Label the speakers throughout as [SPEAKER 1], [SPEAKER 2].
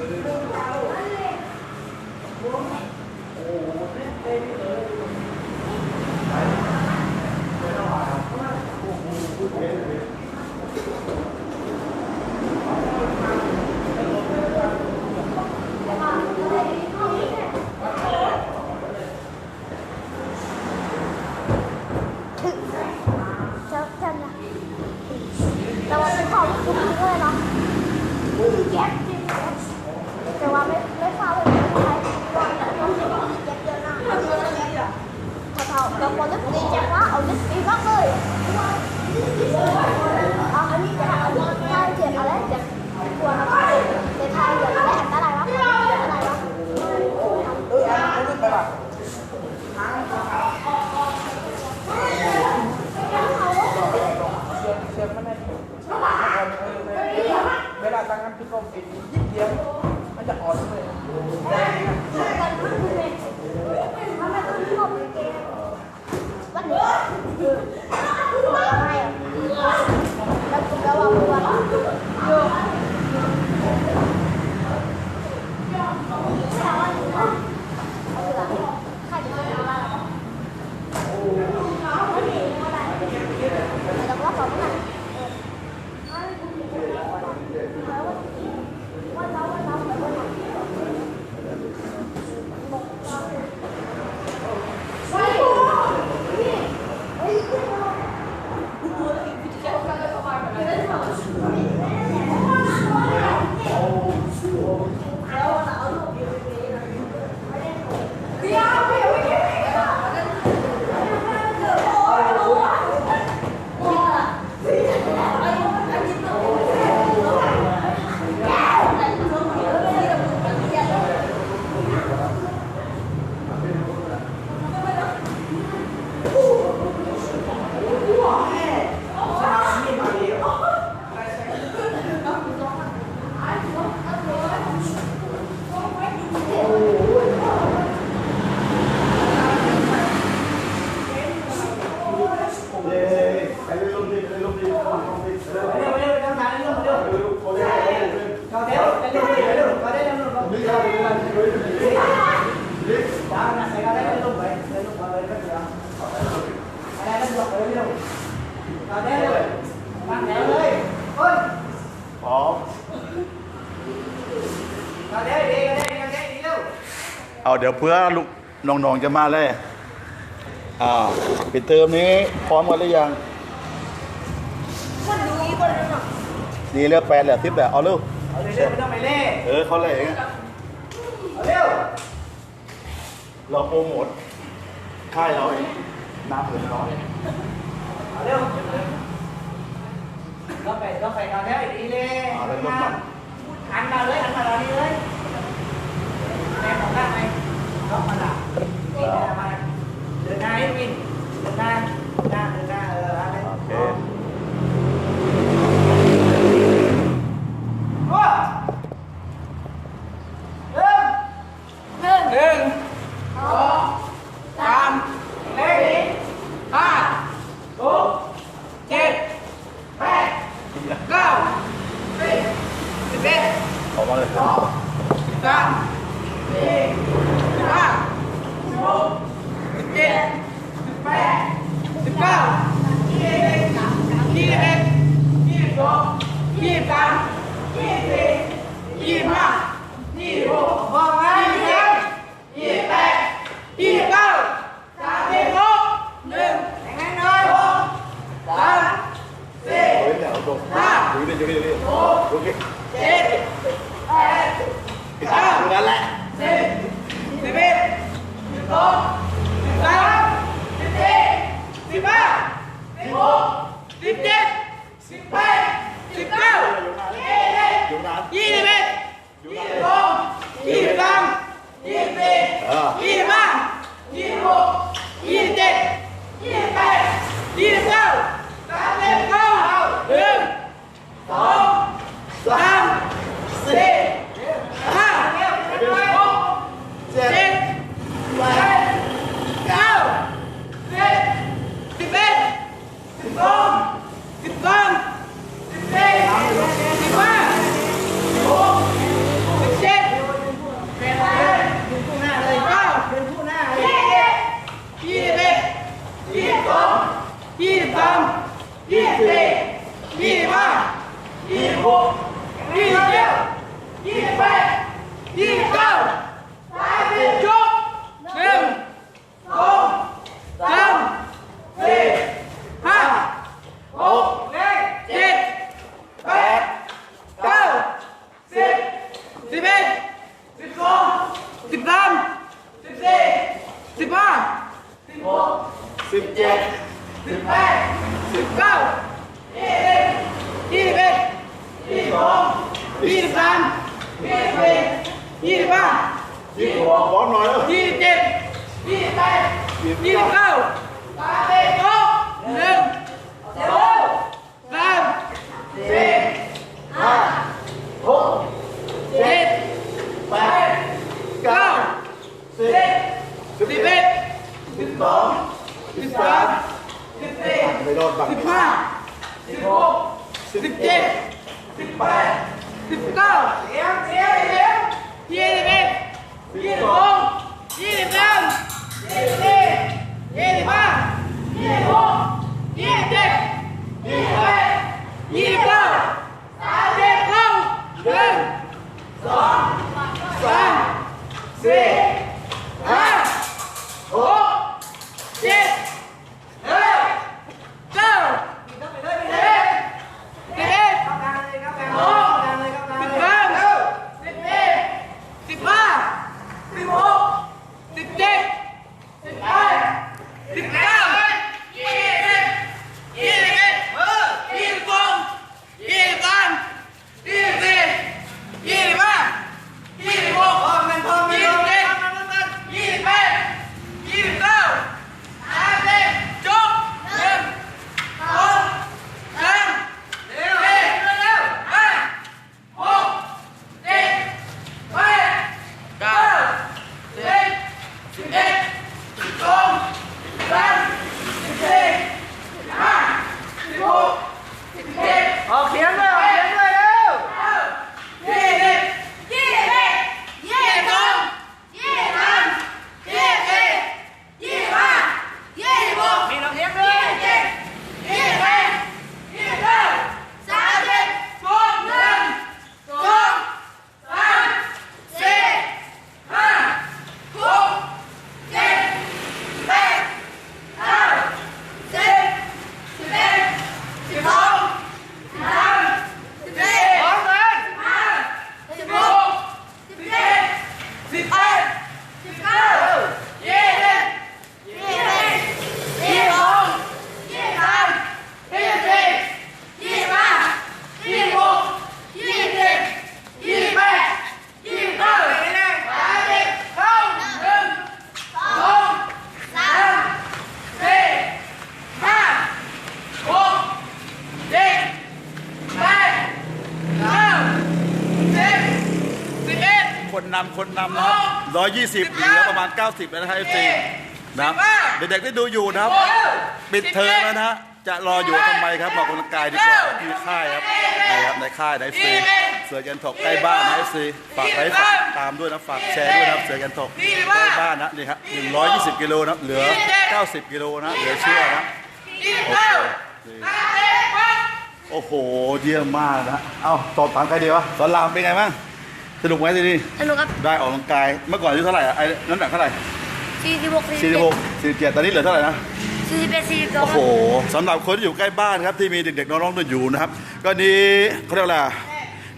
[SPEAKER 1] โอ้โหเล่นเต็
[SPEAKER 2] นเลย
[SPEAKER 1] เอาเดี๋
[SPEAKER 2] ยวเพื่
[SPEAKER 3] อลูกน้องๆจะมาเลยอ่าปิดเทอมนี้พร้อมกันหรือยัง
[SPEAKER 1] คนดูอีกคนนึงอะ
[SPEAKER 3] นี่เลือกแฟนแหละทิปแหละเอาลูก
[SPEAKER 2] เอาเลยเรื่องไม่ต้องไปเล่
[SPEAKER 3] เออเขาเลย
[SPEAKER 2] เอง เร็ว
[SPEAKER 3] เราโปรโมทค่ายเราเองน้ำเหลือน้อย
[SPEAKER 2] เร็วเราไปเราไปเราเร็วดีเลยหันมาเลยหันมาเราดีเลยแม่ของได้ไหม เขาว่าอะไรสิ
[SPEAKER 4] บสามสิบห้าสิบหกสิบเจ็ดสิบแปดสิบเก้ายี่สิบ
[SPEAKER 3] ยี่
[SPEAKER 4] สิบเอ็ดยี่สิบสองยี่สิบสามยี่สิบสี่ยี่สิบห้ายี่สิบยี่สิบเจ็ดยี่สิบแปดยี่สิบเก้าสามสิบหกหนึ่งน้ยหกสามสี่ห้า ยี่สิบห
[SPEAKER 3] กบอลหน่อยเออ
[SPEAKER 4] ยี่สิบเจ็ดยี่สิบแปดยี่สิบเก้าสามสิบหกหนึ่งสองสามสี่ห้าหกเจ็ดแปดเก้าสิบสิบเอ็ดสิบสองสิบสามสิบสี่สิบห้าสิบหกสิบเจ็ดสิบแปดสิบเก้าเลี้ยงเลี้ยงเลี้ยงยี่สิบเอ็ด ยี่สิบสองยี่สิบสามยี่สิบสี่ยี่สิบห้ายี่สิบหกยี่สิบเจ็ดยี่สิบแปดยี่สิบเก้าสามสิบเก้าหนึ่งสองสามสี่ำ
[SPEAKER 3] คนนำนะครับร้อยยี่สิบเหลือประมาณ 90 แล้วนะครับเอฟซีนะครับเด็กๆที่ดูอยู่นะครับ ปิดเทอมแล้วนะฮะจะรออยู่ทำไมครับออกกำลังกายดีกว่าที่ค่ายครับในครับในค่ายในซีเสือยันถกใกล้บ้านนะเอฟซีฝากไลค์ฝากตามด้วยนะฝากแชร์ด้วยนะครับเสือยันถกใกล้บ้านนะนี่ครับ120 กิโลนะเหลือ 90 กิโลนะเหลือเชื่อนะ
[SPEAKER 4] ยี่สิบ
[SPEAKER 3] โอ
[SPEAKER 4] เก้า
[SPEAKER 3] เค
[SPEAKER 4] สามสิบวัน
[SPEAKER 3] โอ้โห เยี่ยมมากนะ เอ้าสอบถามใครดีวะ สอนรามเป็นไงบ้าง สนุกไหมที่นี่
[SPEAKER 2] สนุกครับ
[SPEAKER 3] ได้ออกกำลังกาย เมื่อก่อนอายุเท่าไหร่อะไอ้น้ำหนักเท่าไหร่
[SPEAKER 2] สี่สิบหก
[SPEAKER 3] 46 47ตอนนี้เหลือเท่าไหร่นะ
[SPEAKER 2] ส
[SPEAKER 1] สี่สิบเอ็ดสี่สิบสอง
[SPEAKER 3] โอ้โหสำหรับคนที่อยู่ใกล้บ้านครับที่มีเด็กๆน้องๆด้วยอยู่นะครับ ก็นี้เขาเรียกว่าอะไร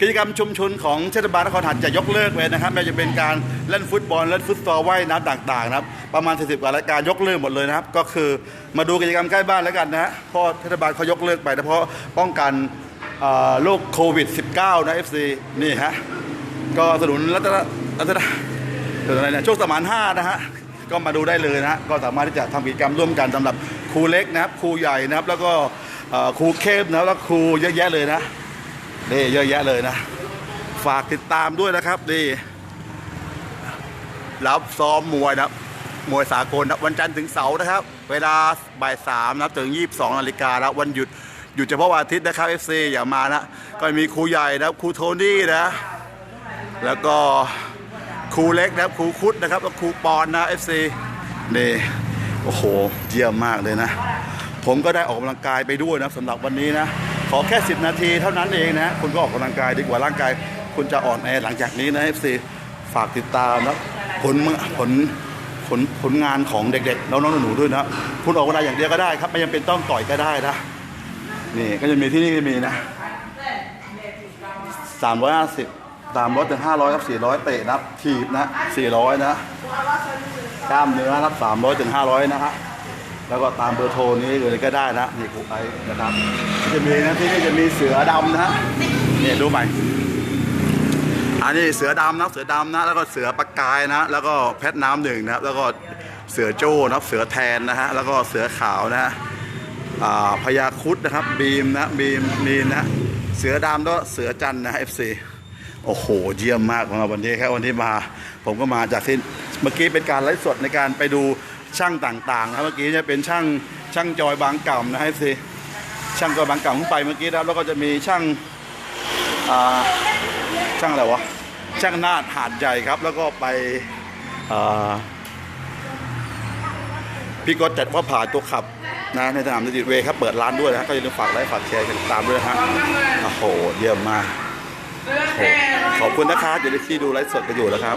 [SPEAKER 3] กิจกรรมชุมชนของเทศบาลนครหัดจะยกเลิกไปนะครับไม่ว่าจะเป็นการเล่นฟุตบอลเล่นฟุตซอลว่ายน้ำต่างๆนะครับประมาณ40กว่ารายการยกเลิกหมดเลยนะครับ ก็คือมาดูกิจกรรมใกล้บ้านแล้วกันนะฮะเพราะเทศบาลเขายกเลิกไปนะเพราะป้องกันเอ่อโรคโควิด -19 นะ FC นี่ฮะ ก็สนุนรัตนรัตนเดี๋ยวอะไรเนี่ยโชคสมาน5นะฮะก็มาดูได้เลยนะฮะก็สามารถที่จะทำกิจกรรมร่วมกันสำหรับครูเล็กนะครับครูใหญ่นะครับ แล้วก็เอ่อครูเข้มนะครับแล้วครูเยอะแยะเลยนะนี่เยอะแยะเลยนะ ฝากติดตามด้วยนะครับนี่รับซ้อมมวยนะครับ มวยสากลนะครับวันจันทร์ถึงเสาร์นะครับ เวลาบ่ายสามนะครับถึง22นาฬิกาแล้ววันหยุดหยุดเฉพาะวันอาทิตย์นะครับ FC อย่ามานะ ก็มีครูใหญ่นะครับครูโทนี่นะ แล้วก็ครูเล็กนะครับครูคุดนะครับแล้วครูปอนนะ FC นี่โอ้โหเยี่ยมมากเลยนะ ผมก็ได้ออกกำลังกายไปด้วยนะสำหรับวันนี้นะ ขอแค่ 10 นาทีเท่านั้นเองนะ คุณก็ออกกำลังกายดีกว่าร่างกาย คุณจะอ่อนแอหลังจากนี้นะ FC ฝากติดตามนะผลผลผลผลงานของเด็กๆน้องๆหนูๆด้วยนะคุณออกกำลังอย่างเดียวก็ได้ครับไม่ยังเป็นต้องต่อยก็ได้นะนี่ก็จะมีที่นี่ก็มีนะ350 ตามรถถึงห้าร้อยครับสี่ร้อยเตะนับถีบนะสี่ร้อยนะกล้ามเนื้อนับสามร้อยถึงห้าร้อยนะฮะแล้วก็ตามเบอร์โทรนี้เลยก็ได้นะนี่ครูไอนะครับจะมีนะที่นี่จะมีเสือดำนะฮะนี่ดูใหม่อันนี้เสือดำนะเสือดำนะ แล้วก็เสือปากกายนะ แล้วก็แพทน้ำหนึ่งนะครับ แล้วก็เสือโจ้นับเสือแทนนะฮะแล้วก็เสือขาวนะฮะอ่าพญาคุดนะครับบีมนะบีมมีนนะเสือดำแล้วเสือจันทร์นะ FC โอ้โห เยี่ยมมากของเราวันนี้ครับวันนี้มา ผมก็มาจากที่เมื่อกี้เป็นการไลฟ์สดในการไปดูช่างต่างๆนะครับเมื่อกี้จะเป็นช่างช่างจอยบางกล่ำนะ FC ช่างจอยบางกล่ำเพิ่งไปเมื่อกี้นะครับแล้วก็จะมีช่างช่างอะไรวะช่างนาดหาดใหญ่ครับ แล้วก็ไปพี่ก็จัดว่าผ่าตัวขับนะในสนามดิจิตเวครับเปิดร้านด้วยนะก็อย่าลืมฝากไลค์ฝากแชร์กันติดตามด้วยนะฮะโอ้โหเยี่ยมมาก ขอบคุณนะครับเดี๋ยวที่ดูไลฟ์สดกันอยู่นะครับ